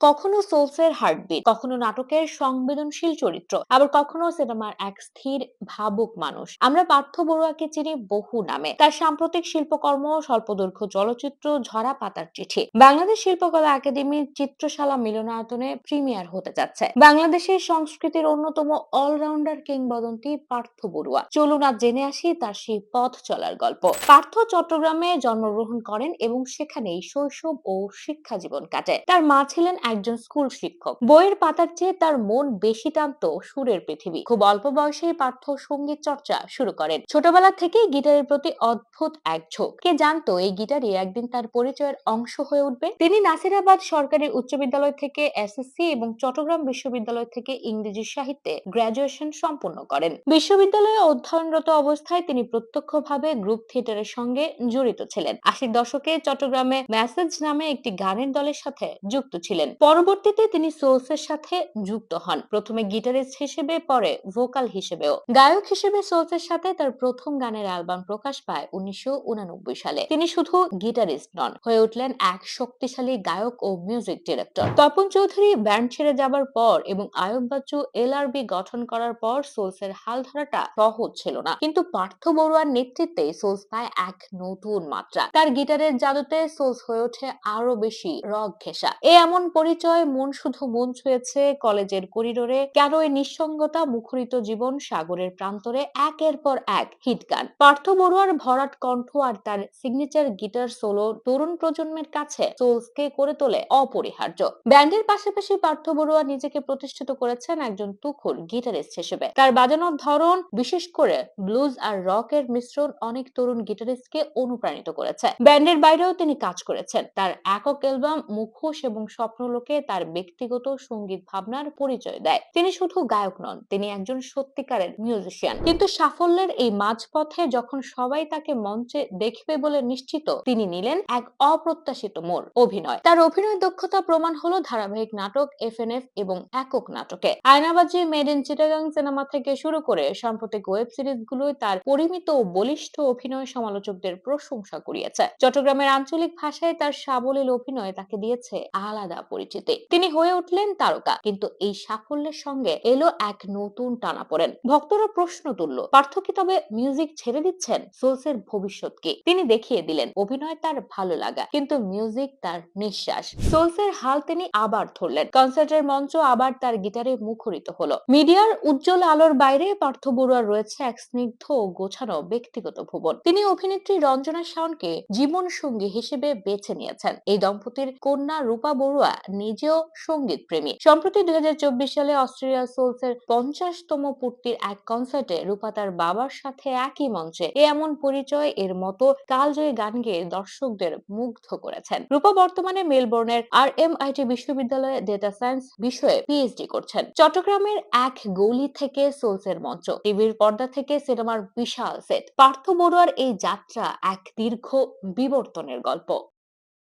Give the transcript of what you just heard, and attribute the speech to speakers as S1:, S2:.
S1: কখনো সোলসের হার্টবিট, কখনো নাটকের সংবেদনশীল চরিত্র, আবার কখনো সিনেমার এক স্থির, ভাবুক মানুষ। আমরা পার্থ বড়ুয়াকে চিনি বহু নামে। তার সাম্প্রতিক শিল্পকর্ম, স্বল্পদৈর্ঘ্য চলচ্চিত্র, ঝরা পাতার চিঠি। বাংলাদেশ শিল্পকলা একাডেমির চিত্রশালা মিলনায়তনে প্রিমিয়ার হতে যাচ্ছে। বাংলাদেশের সংস্কৃতির অন্যতম অলরাউন্ডার কিংবদন্তি পার্থ বড়ুয়া। চলুন আজ জেনে আসি তার সেই পথ চলার গল্প। পার্থ চট্টগ্রামে জন্মগ্রহণ করেন এবং সেখানেই শৈশব ও শিক্ষা জীবন কাটে। তার মা ছিলেন একজন স্কুল শিক্ষক। বইয়ের পাতার চেয়ে তার মন বেশি টানত সুরের পৃথিবী। খুব অল্প বয়সেই পার্থ সংগীত চর্চা শুরু করেন। ছোটবেলা থেকেই গিটারের প্রতি অদ্ভুত এক ঝোঁক কে জানতো এই গিটারই একদিন তার পরিচয়ের অংশ হয়ে উঠবে? তিনি নাসিরাবাদ সরকারি উচ্চ বিদ্যালয় থেকে এসএসসি এবং চট্টগ্রাম বিশ্ববিদ্যালয় থেকে ইংরেজি সাহিত্যে গ্রাজুয়েশন সম্পন্ন করেন। বিশ্ববিদ্যালয়ে অধ্যয়নরত অবস্থায় তিনি প্রত্যক্ষভাবে গ্রুপ থিয়েটারের সঙ্গে জড়িত ছিলেন। আশির দশকে চট্টগ্রামে মেসেজ নামে একটি গানের দলের সাথে যুক্ত ছিলেন। পরবর্তীতে তিনি সোর্সের সাথে যুক্ত হন। প্রথমে গিটারিস্ট হিসেবে, পরে ভোকাল হিসেবেও। গায়ক হিসেবে সোর্সের সাথে তার প্রথম গানের অ্যালবাম প্রকাশ পায় উনিশশো সালে। তিনি শুধু গিটারিস্ট নন, হয়ে উঠলেন এক শক্তিশালী গায়ক ও music director. Tapan Chowdhury band ছেড়ে যাবার পর এবং আয়ব বাচ্চু এলআরবি গঠন করার পর সোলসের হাল ধরাটা সহজ ছিল না। কিন্তু পার্থ বড়ুয়ার নেতৃত্বে সোলস পায় এক নতুন মাত্রা। তার গিটারের জাদুতে সোলস হয়ে ওঠে আরও বেশি রগ ঘেঁষা। এ এমন পরিচয়, মন শুধু মন ছুঁয়েছে কলেজের করিডোরে, কেন এই নিঃসঙ্গতা মুখরিত জীবন সাগরের প্রান্তরে একের পর এক হিট গান পার্থ বড়ুয়ার ভরাট কণ্ঠ আর তার সিগনেচার গিটার সোলো তরুণ প্রজন্মের কাছে সোলসকে করে তোলে অপরিহার্য। ব্যান্ডের পাশাপাশি পার্থ বড়ুয়া নিজেকে প্রতিষ্ঠিত করেছেন একজন তুখুর গিটারিস্ট হিসেবে। তার বাজানোর ধরন, বিশেষ করে ব্লুজ আর রকের মিশ্রণ অনেক তরুণ গিটারিস্টকে অনুপ্রাণিত করেছে। ব্যান্ডের বাইরেও তিনি কাজ করেছেন। তার একক অ্যালবাম মুখোশ এবং স্বপ্নলোকে তার ব্যক্তিগত সংগীত ভাবনার পরিচয় দেয়। তিনি শুধু গায়ক নন, তিনি একজন সত্যিকারের মিউজিশিয়ান কিন্তু সাফল্যের এই মাঝপথে যখন সবাই তাকে মঞ্চে দেখবে বলে নিশ্চিত, তিনি নিলেন এক অপ্রত্যাশিত মোড়, অভিনয়। তার অভিনয় দক্ষতা প্রমাণ হলো ধারাবাহিক নাটক এফ এন এফ এবং একক নাটকে। Aynabaji made in Chittagong cinema থেকে শুরু করে সাম্প্রতিক ওয়েব সিরিজ গুলোই তার পরিমিত ও বলিষ্ঠ অভিনয় সমালোচকদের প্রশংসা কুড়িয়েছে। চট্টগ্রামের আঞ্চলিক ভাষায় তার সাবলীল অভিনয় তাকে দিয়েছে আলাদা পরিচিতি তিনি হয়ে উঠলেন তারকা। কিন্তু এই সাফল্যের সঙ্গে এলো এক নতুন টানাপোড়েন ভক্তরা প্রশ্ন তুলল, পার্থ কি তবে মিউজিক ছেড়ে দিচ্ছেন? সোলসের ভবিষ্যৎ কি? তিনি দেখিয়ে দিলেন, অভিনয় তার ভালো লাগা, কিন্তু মিউজিক তার নিঃশ্বাস। সোলসের হাল তিনি আবার ধরলেন। কনসার্টের মঞ্চ আবার তার গিটারে মুখরিত হলো। মিডিয়ার উজ্জ্বল আলোর বাইরে পার্থ বড়ুয়ার রয়েছে এক স্নিগ্ধ ও গোছানো ব্যক্তিগত ভুবন। তিনি অভিনেত্রী রঞ্জনা শাওনকে জীবন সঙ্গী হিসেবে বেছে নিয়েছেন। এই দম্পতির কন্যা রূপা বড়ুয়া নিজেও সংগীত প্রেমী। সম্প্রতি দুই হাজার চব্বিশ সালে অস্ট্রেলিয়া সোলস এর পঞ্চাশতম পূর্তির এক কনসার্টে রূপা তার বাবার সাথে একই মঞ্চে। এ এমন পরিচয়, এর মতো কালজয়ী গান গেয়ে দর্শকদের মুগ্ধ করেছেন। রূপা বর্তমানে মেলবোর্নের আর এম আইটি বিশ্ববিদ্যালয়ে ডেটা সায়েন্স বিষয়ে পিএইচডি করছেন। চট্টগ্রামের এক গলি থেকে সোলসের মঞ্চ। টিভির পর্দা থেকে সিনেমার বিশাল সেট পার্থ বড়ুয়ার এই যাত্রা এক দীর্ঘ বিবর্তনের গল্প।